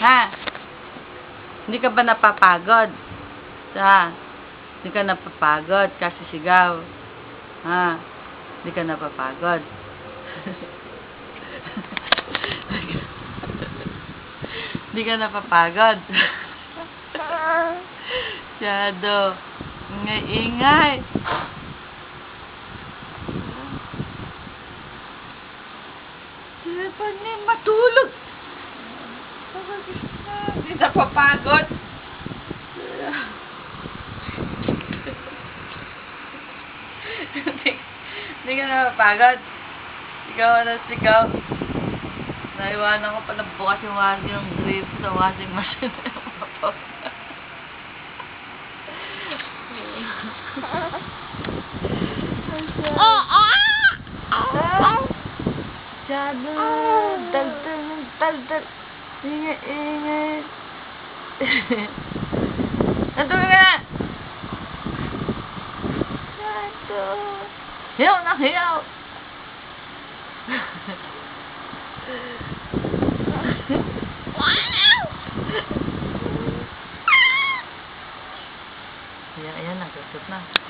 Ha? Hindi ka ba napapagod? Ha? Hindi ka napapagod kasi sigaw. Ha? Hindi ka napapagod. Hindi ka napapagod. Shadow. Ingay-ingay. Sila pa matulog. Hindi napapagod. Hindi hindi ka napapagod. Sigaw na sigaw. Naiwanan ko pala bukas yung washing yung grip sa washing machine. Oh, oh! Shadow. Daldal ng daldal. Ingat, ingat. Nandun ka! Nandun. Hilaw na yeah wow! Ayan, ayan, nagkakot na.